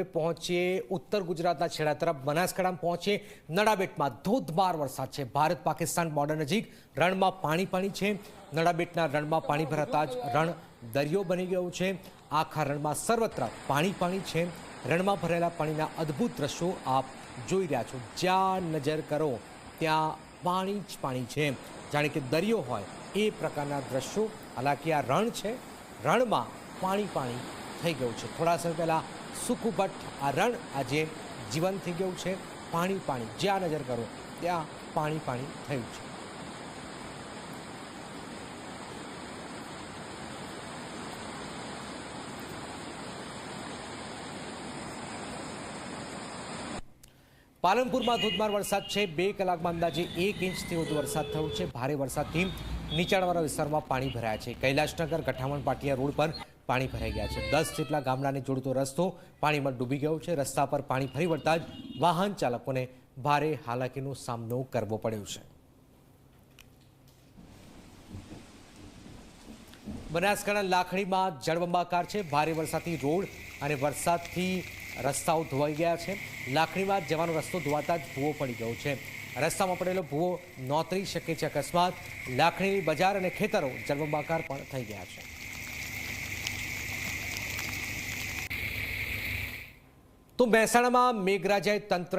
હવે પહોંચીએ ઉત્તર ગુજરાતના છેડા તરફ, બનાસકાંઠામાં પહોંચીએ નડાબેટમાં. ધોધમાર વરસાદ છે. ભારત પાકિસ્તાન બોર્ડર નજીક રણમાં પાણી પાણી છે. નડાબેટના રણમાં પાણી ભરાતા જ રણ દરિયો બની ગયો છે. આખા રણમાં સર્વત્ર પાણી પાણી છે. રણમાં ભરેલા પાણીના અદ્ભુત દ્રશ્યો આપ જોઈ રહ્યા છો. જ્યાં નજર કરો, ત્યાં પાણી જ પાણી છે. જાણે કે દરિયો હોય એ પ્રકારના દ્રશ્યો. હાલાકી આ રણ છે. રણમાં પાણી પાણી થઈ ગયું છે. થોડા સમય પહેલાં સુકુભટ્ટ આ રણ આજે જીવન થઈ ગયું છે. પાણી પાણી. જ્યાં નજર કરો, ત્યાં પાણી પાણી થયું છે. પાલનપુરમાં ધોધમાર વરસાદ છે. બે કલાકમાં અંદાજે એક ઇંચથી વધુ વરસાદ થયો છે. ભારે વરસાદથી નીચાણવાળા વિસ્તારમાં પાણી ભરાયા છે. કૈલાશનગર, ગઠામણ, પાટિયા રોડ પર પાણી ભરાઈ ગયા છે. દસ જેટલા ગામડાને જોડતો રસ્તો પાણીમાં ડૂબી ગયો છે. રસ્તા પર પાણી ફરી વળતા જ વાહન ચાલકોને ભારે હાલાકીનો સામનો કરવો પડ્યો છે. બનાસકાંઠા લાખણીમાં જળબંબાકાર છે. ભારે વરસાદથી રોડ અને વરસાદથી રસ્તાઓ ધોવાઈ ગયા છે. લાખણીમાં જવાનો રસ્તો ધોવાતા જ ભૂવો પડી ગયો છે. રસ્તામાં પડેલો ભૂવો નોતરી શકે છે. અકસ્માત લાખણીની બજાર અને ખેતરો જળબંબાકાર પણ થઈ ગયા છે. તો મહેસાણામાં મેઘરાજાએ તંત્રની